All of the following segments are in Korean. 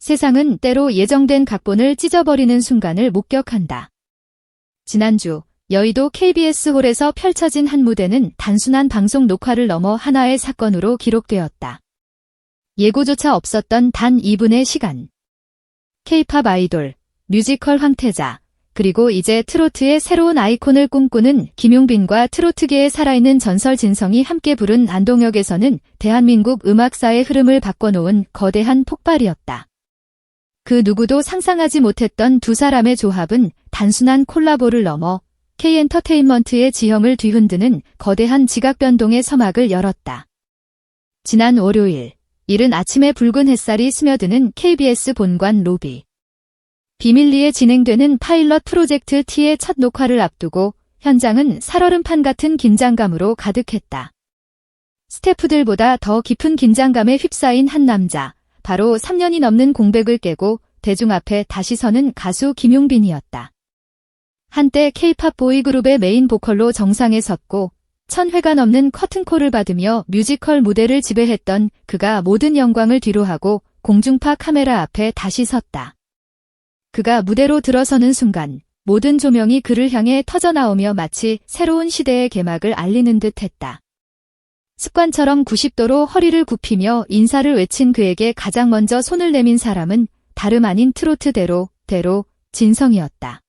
세상은 때로 예정된 각본을 찢어버리는 순간을 목격한다. 지난주 여의도 KBS홀에서 펼쳐진 한 무대는 단순한 방송 녹화를 넘어 하나의 사건으로 기록되었다. 예고조차 없었던 단 2분의 시간. K-팝 아이돌, 뮤지컬 황태자, 그리고 이제 트로트의 새로운 아이콘을 꿈꾸는 김용빈과 트로트계의 살아있는 전설 진성이 함께 부른 안동역에서는 대한민국 음악사의 흐름을 바꿔놓은 거대한 폭발이었다. 그 누구도 상상하지 못했던 두 사람의 조합은 단순한 콜라보를 넘어 K엔터테인먼트의 지형을 뒤흔드는 거대한 지각 변동의 서막을 열었다. 지난 월요일, 이른 아침에 붉은 햇살이 스며드는 KBS 본관 로비. 비밀리에 진행되는 파일럿 프로젝트 T의 첫 녹화를 앞두고 현장은 살얼음판 같은 긴장감으로 가득했다. 스태프들보다 더 깊은 긴장감에 휩싸인 한 남자, 바로 3년이 넘는 공백을 깨고 대중 앞에 다시 서는 가수 김용빈이었다. 한때 K-팝 보이그룹의 메인 보컬로 정상에 섰고 천회가 넘는 커튼콜을 받으며 뮤지컬 무대를 지배했던 그가 모든 영광을 뒤로하고 공중파 카메라 앞에 다시 섰다. 그가 무대로 들어서는 순간 모든 조명이 그를 향해 터져나오며 마치 새로운 시대의 개막을 알리는 듯 했다. 습관처럼 90도로 허리를 굽히며 인사를 외친 그에게 가장 먼저 손을 내민 사람은 다름 아닌 트로트 대로, 대로, 진성이었다.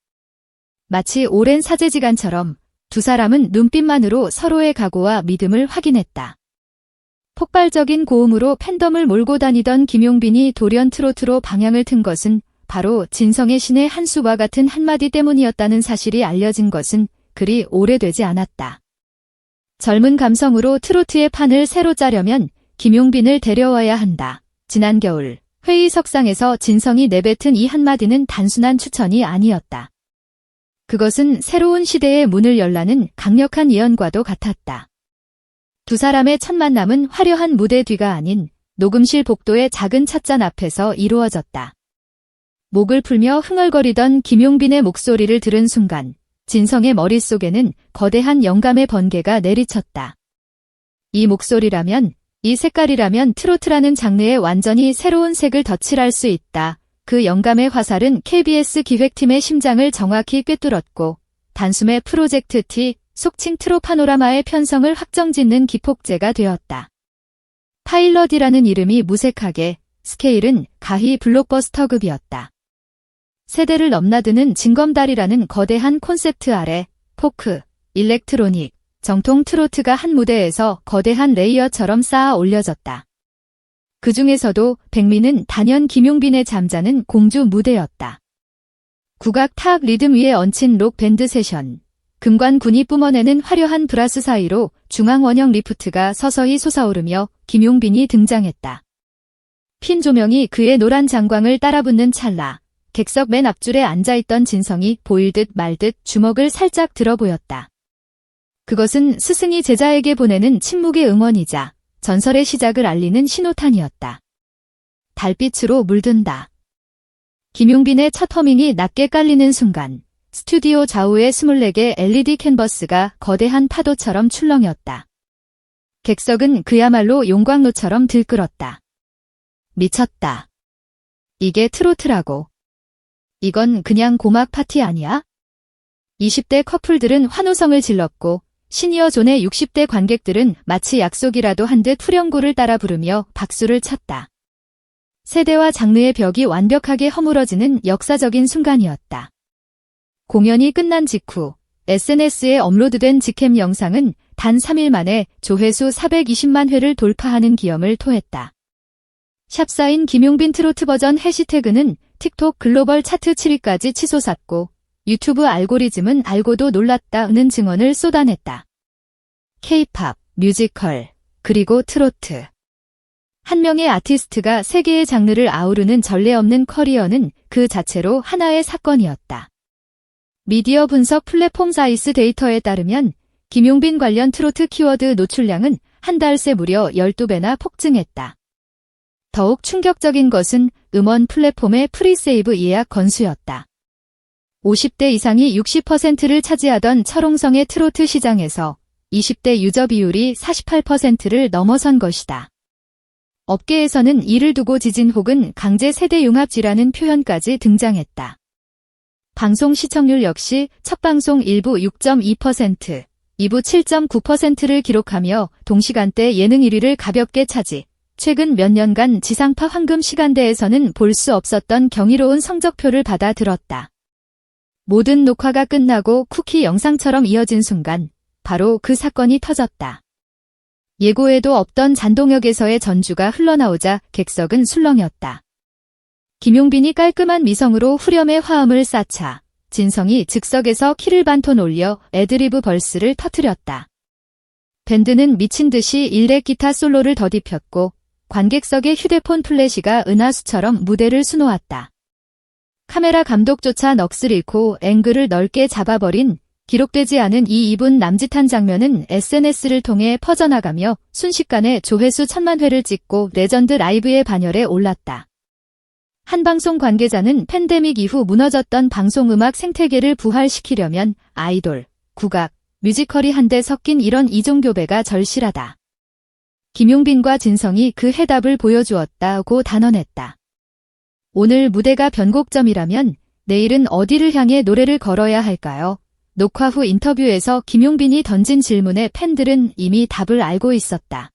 마치 오랜 사제지간처럼 두 사람은 눈빛만으로 서로의 각오와 믿음을 확인했다. 폭발적인 고음으로 팬덤을 몰고 다니던 김용빈이 돌연 트로트로 방향을 튼 것은 바로 진성의 신의 한 수와 같은 한마디 때문이었다는 사실이 알려진 것은 그리 오래되지 않았다. 젊은 감성으로 트로트의 판을 새로 짜려면 김용빈을 데려와야 한다. 지난 겨울 회의석상에서 진성이 내뱉은 이 한마디는 단순한 추천이 아니었다. 그것은 새로운 시대의 문을 열라는 강력한 예언과도 같았다. 두 사람의 첫 만남은 화려한 무대 뒤가 아닌 녹음실 복도의 작은 찻잔 앞에서 이루어졌다. 목을 풀며 흥얼거리던 김용빈의 목소리를 들은 순간 진성의 머릿속에는 거대한 영감의 번개가 내리쳤다. 이 목소리라면, 이 색깔이라면 트로트라는 장르에 완전히 새로운 색을 덧칠할 수 있다. 그 영감의 화살은 KBS 기획팀의 심장을 정확히 꿰뚫었고, 단숨에 프로젝트 T, 속칭 트로 파노라마의 편성을 확정짓는 기폭제가 되었다. 파일럿이라는 이름이 무색하게, 스케일은 가히 블록버스터급이었다. 세대를 넘나드는 징검다리라는 거대한 콘셉트 아래 포크, 일렉트로닉, 정통 트로트가 한 무대에서 거대한 레이어처럼 쌓아 올려졌다. 그 중에서도 백미는 단연 김용빈의 잠자는 공주 무대였다. 국악 탁 리듬 위에 얹힌 록 밴드 세션, 금관 군이 뿜어내는 화려한 브라스 사이로 중앙 원형 리프트가 서서히 솟아오르며 김용빈이 등장했다. 핀 조명이 그의 노란 장광을 따라붙는 찰나, 객석 맨 앞줄에 앉아있던 진성이 보일 듯 말듯 주먹을 살짝 들어 보였다. 그것은 스승이 제자에게 보내는 침묵의 응원이자 전설의 시작을 알리는 신호탄이었다. 달빛으로 물든다. 김용빈의 첫 허밍이 낮게 깔리는 순간 스튜디오 좌우의 24개 LED 캔버스가 거대한 파도처럼 출렁였다. 객석은 그야말로 용광로처럼 들끓었다. 미쳤다. 이게 트로트라고. 이건 그냥 고막 파티 아니야? 20대 커플들은 환호성을 질렀고 시니어 존의 60대 관객들은 마치 약속이라도 한 듯 후렴구를 따라 부르며 박수를 쳤다. 세대와 장르의 벽이 완벽하게 허물어지는 역사적인 순간이었다. 공연이 끝난 직후 SNS에 업로드된 직캠 영상은 단 3일 만에 조회수 420만 회를 돌파하는 기염을 토했다. 샵사인 김용빈 트로트 버전 해시태그는 틱톡 글로벌 차트 7위까지 치솟았고 유튜브 알고리즘은 알고도 놀랐다는 증언을 쏟아냈다. K-팝, 뮤지컬, 그리고 트로트. 한 명의 아티스트가 세계의 장르를 아우르는 전례 없는 커리어는 그 자체로 하나의 사건이었다. 미디어 분석 플랫폼 사이스 데이터에 따르면 김용빈 관련 트로트 키워드 노출량은 한 달 새 무려 12배나 폭증했다. 더욱 충격적인 것은 음원 플랫폼의 프리세이브 예약 건수였다. 50대 이상이 60%를 차지하던 철옹성의 트로트 시장에서 20대 유저 비율이 48%를 넘어선 것이다. 업계에서는 이를 두고 지진 혹은 강제 세대 융합지라는 표현까지 등장했다. 방송 시청률 역시 첫 방송 1부 6.2%, 2부 7.9%를 기록하며 동시간대 예능 1위를 가볍게 차지, 최근 몇 년간 지상파 황금 시간대에서는 볼 수 없었던 경이로운 성적표를 받아 들었다. 모든 녹화가 끝나고 쿠키 영상처럼 이어진 순간, 바로 그 사건이 터졌다. 예고에도 없던 잔동역에서의 전주가 흘러나오자 객석은 술렁였다. 김용빈이 깔끔한 미성으로 후렴의 화음을 쌓자 진성이 즉석에서 키를 반톤 올려 애드리브 벌스를 터트렸다. 밴드는 미친 듯이 일렉 기타 솔로를 더딥혔고 관객석의 휴대폰 플래시가 은하수처럼 무대를 수놓았다. 카메라 감독조차 넋을 잃고 앵글을 넓게 잡아버린 기록되지 않은 이 2분 남짓한 장면은 SNS를 통해 퍼져나가며 순식간에 조회수 천만 회를 찍고 레전드 라이브의 반열에 올랐다. 한 방송 관계자는 팬데믹 이후 무너졌던 방송음악 생태계를 부활시키려면 아이돌, 국악, 뮤지컬이 한데 섞인 이런 이종교배가 절실하다. 김용빈과 진성이 그 해답을 보여주었다고 단언했다. 오늘 무대가 변곡점이라면 내일은 어디를 향해 노래를 걸어야 할까요? 녹화 후 인터뷰에서 김용빈이 던진 질문에 팬들은 이미 답을 알고 있었다.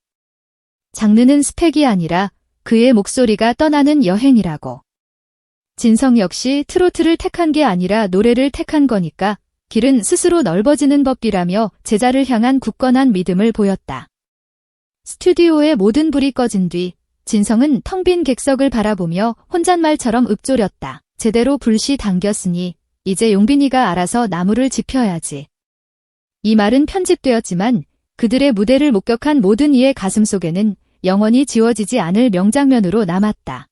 장르는 스펙이 아니라 그의 목소리가 떠나는 여행이라고. 진성 역시 트로트를 택한 게 아니라 노래를 택한 거니까 길은 스스로 넓어지는 법이라며 제자를 향한 굳건한 믿음을 보였다. 스튜디오의 모든 불이 꺼진 뒤 진성은 텅 빈 객석을 바라보며 혼잣말처럼 읊조렸다. 제대로 불씨 당겼으니 이제 용빈이가 알아서 나무를 지펴야지. 이 말은 편집되었지만 그들의 무대를 목격한 모든 이의 가슴 속에는 영원히 지워지지 않을 명장면으로 남았다.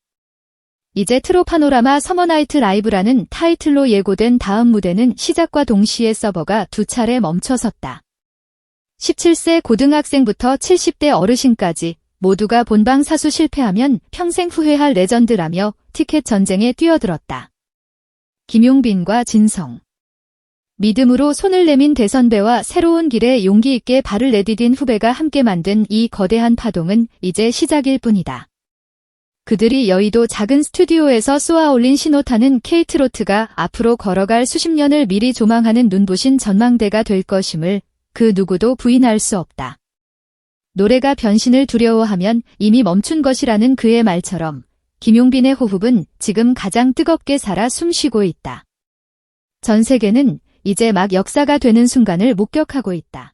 이제 트로파노라마 서머나이트 라이브라는 타이틀로 예고된 다음 무대는 시작과 동시에 서버가 두 차례 멈춰섰다. 17세 고등학생부터 70대 어르신까지 모두가 본방 사수 실패하면 평생 후회할 레전드라며 티켓 전쟁에 뛰어들었다. 김용빈과 진성. 믿음으로 손을 내민 대선배와 새로운 길에 용기 있게 발을 내디딘 후배가 함께 만든 이 거대한 파동은 이제 시작일 뿐이다. 그들이 여의도 작은 스튜디오에서 쏘아 올린 신호탄은 케이트로트가 앞으로 걸어갈 수십 년을 미리 조망하는 눈부신 전망대가 될 것임을 그 누구도 부인할 수 없다. 노래가 변신을 두려워하면 이미 멈춘 것이라는 그의 말처럼 김용빈의 호흡은 지금 가장 뜨겁게 살아 숨쉬고 있다. 전 세계는 이제 막 역사가 되는 순간을 목격하고 있다.